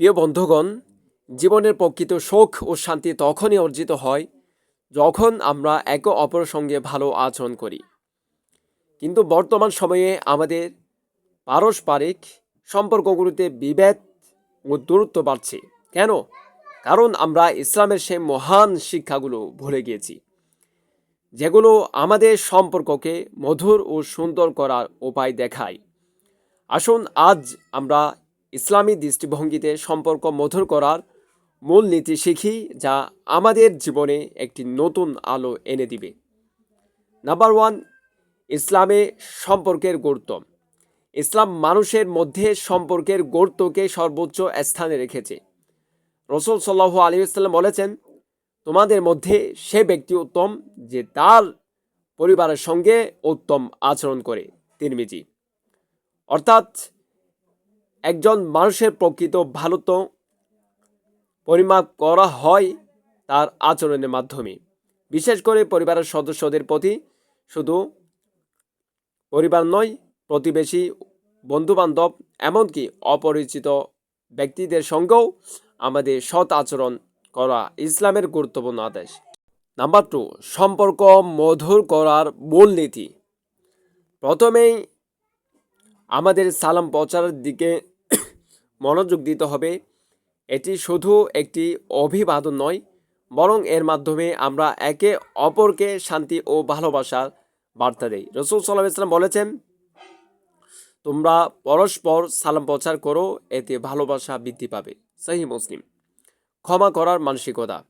প্রিয় বন্ধুগণ, জীবনের প্রকৃত সুখ ও শান্তি তখনই অর্জিত হয় যখন আমরা একে অপরের সঙ্গে ভালো আচরণ করি। কিন্তু বর্তমান সময়ে আমাদের পারস্পরিক সম্পর্কগুলোতে বিভেদ ও দূরত্ব বাড়ছে। কেন? কারণ আমরা ইসলামের সেই মহান শিক্ষাগুলো ভুলে গিয়েছি, যেগুলো আমাদের সম্পর্ককে মধুর ও সুন্দর করার উপায় দেখায়। আসুন আজ আমরা ইসলামী দৃষ্টিভঙ্গিতে সম্পর্ক মধুর করার মূল নীতি শিখি যা আমাদের জীবনে একটি নতুন আলো এনে দিবে। নাম্বার ওয়ান ইসলামে সম্পর্কের গুরুত্ব। ইসলাম মানুষের মধ্যে সম্পর্কের গুরুত্বকে সর্বোচ্চ স্থানে রেখেছে। রসুল সাল্লাহ আলী ইসলাম বলেছেন, তোমাদের মধ্যে সে ব্যক্তি উত্তম যে তার পরিবারের সঙ্গে উত্তম আচরণ করে। তিরমিজি। অর্থাৎ একজন মানুষের প্রকৃত ভালোত্ব পরিমাপ করা হয় তার আচরণের মাধ্যমে। বিশেষ করে পরিবারের সদস্যদের প্রতি শুধু পরিবার নয়, প্রতিবেশী, বন্ধুবান্ধব, এমনকি অপরিচিত ব্যক্তিদের সঙ্গেও আমাদের সৎ আচরণ করা ইসলামের গুরুত্বপূর্ণ আদেশ। নাম্বার টু, সম্পর্ক মধুর করার মূলনীতি প্রথমেই আমাদের সালাম প্রচারের দিকে মনোযোগ দিতে হবে। এটি শুধু একটি অভিবাদন নয়, বরং এর মাধ্যমে আমরা একে অপরকে শান্তি ও ভালোবাসার বার্তা দেই। রসুল সাল্লাহ ইসলাম বলেছেন, তোমরা পরস্পর সালাম প্রচার করো, এতে ভালোবাসা বৃদ্ধি পাবে। সহি মুসলিম। ক্ষমা করার মানসিকতা।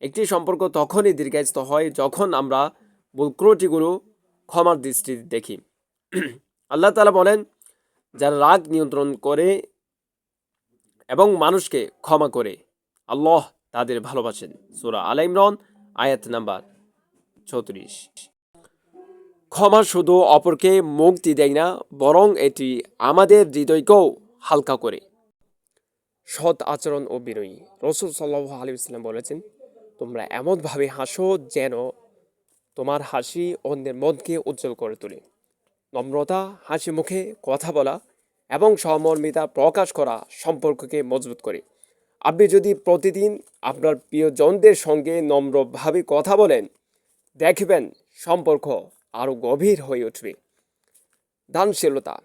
একটি সম্পর্ক তখনই দীর্ঘায়িত হয় যখন আমরা ভুলক্রটিগুলো ক্ষমার দৃষ্টিতে দেখি। আল্লাহ তালা বলেন, যারা রাগ নিয়ন্ত্রণ করে এবং মানুষকে ক্ষমা করে। আল্লাহ তাদের ভালোবাসেন। সুরা আল ইমরান, আয়াত নাম্বার চৌত্রিশ ক্ষমা শুধু অপরকে মুক্তি দেয় না, বরং এটি আমাদের হৃদয়কেও হালকা করে। সৎ আচরণ ও বিনয়ী। রসুল সাল্লাহ আলী ইসলাম বলেছেন, তোমরা এমনভাবে হাসো যেন তোমার হাসি অন্যের মনকে উজ্জ্বল করে তোলে। নম্রতা, হাসি মুখে কথা বলা এবং সহমর্মিতা প্রকাশ করা সম্পর্ককে মজবুত করে। আপনি যদি প্রতিদিন আপনার প্রিয়জনদের সঙ্গে নম্রভাবে কথা বলেন, দেখবেন সম্পর্ক আরও গভীর হয়ে উঠবে। দানশীলতা।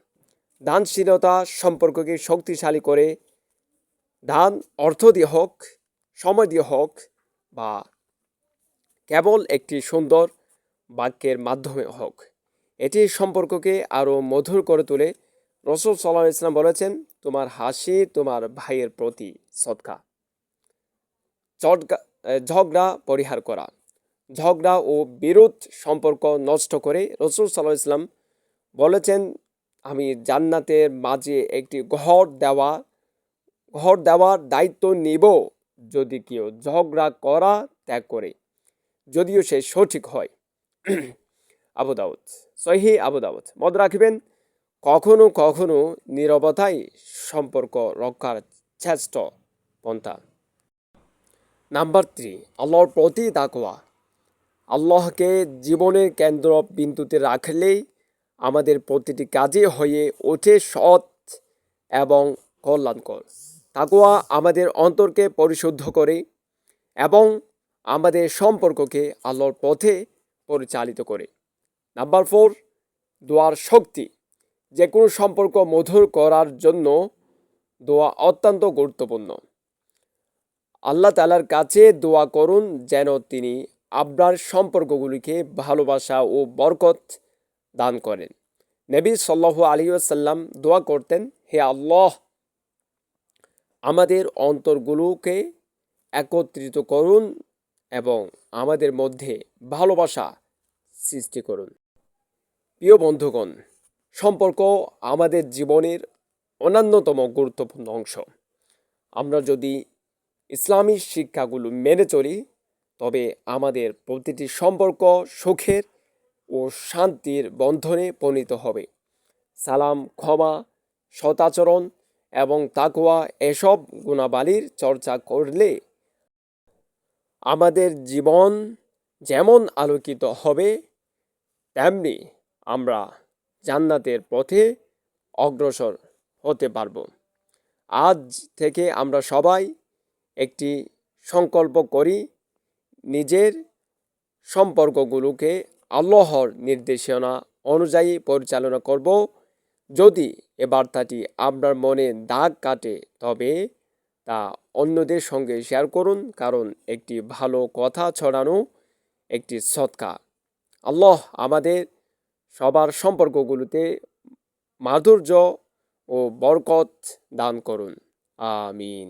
দানশীলতা সম্পর্ককে শক্তিশালী করে দান অর্থ দিয়ে হোক, সময় দিয়ে হোক বা কেবল একটি সুন্দর বাক্যের মাধ্যমে হোক, এটি সম্পর্ককে আরও মধুর করে তোলে রসুল সাল্লাহ ইসলাম বলেছেন, তোমার হাসি তোমার ভাইয়ের প্রতি সৎকা। ঝগড়া পরিহার করা। ঝগড়া ও বিরোধ সম্পর্ক নষ্ট করে রসুল সাল্লাহ ইসলাম বলেছেন, আমি জান্নাতের মাঝে একটি ঘর দেওয়া, ঘর দেওয়ার দায়িত্ব নিব। যদি কেউ ঝগড়া করা ত্যাগ করে, যদিও সে সঠিক হয়। আবু দাউদ সহি আবু দাউদ। মদ রাখবেন কখনো কখনো নিরবতাই সম্পর্ক রক্ষার শ্রেষ্ঠ পন্থা। নাম্বার থ্রি, আল্লাহর প্রতি তাকওয়া। আল্লাহকে জীবনের কেন্দ্র বিন্দুতে রাখলেই আমাদের প্রতিটি কাজে হয়ে ওঠে সৎ এবং কল্যাণকর। তাকোয়া আমাদের অন্তরকে পরিশুদ্ধ করে এবং আমাদের সম্পর্ককে আল্লাহর পথে পরিচালিত করে। নাম্বার ফোর, দোয়ার শক্তি। যে কোনো সম্পর্ক মধুর করার জন্য দোয়া অত্যন্ত গুরুত্বপূর্ণ। আল্লাহ তালার কাছে দোয়া করুন যেন তিনি আপনার সম্পর্কগুলিকে ভালোবাসা ও বরকত দান করেন। নবী সাল্লাহ আলী আসাল্লাম দোয়া করতেন, হে আল্লাহ, আমাদের অন্তরগুলোকে একত্রিত করুন এবং আমাদের মধ্যে ভালোবাসা সৃষ্টি করুন। প্রিয় বন্ধুগণ সম্পর্ক আমাদের জীবনের অন্যান্যতম গুরুত্বপূর্ণ অংশ। আমরা যদি ইসলামী শিক্ষাগুলো মেনে চলি, তবে আমাদের প্রতিটি সম্পর্ক সুখের ও শান্তির বন্ধনে পরিণত হবে। সালাম, ক্ষমা সতাচরণ এবং তাকুয়া এসব গুণাবালির চর্চা করলে আমাদের জীবন যেমন আলোকিত হবে, তেমনি আমরা জান্নাতের পথে অগ্রসর হতে পারব। আজ থেকে আমরা সবাই একটি সংকল্প করি, নিজের সম্পর্কগুলোকে আল্লাহর নির্দেশনা অনুযায়ী পরিচালনা করব। যদি এ বার্তাটি আপনার মনে দাগ কাটে, তবে তা অন্যদের সঙ্গে শেয়ার করুন, কারণ একটি ভালো কথা ছড়ানো একটি সৎকা। আল্লাহ আমাদের সবার সম্পর্কগুলোতে মাধুর্য ও বরকত দান করুন। আমিন।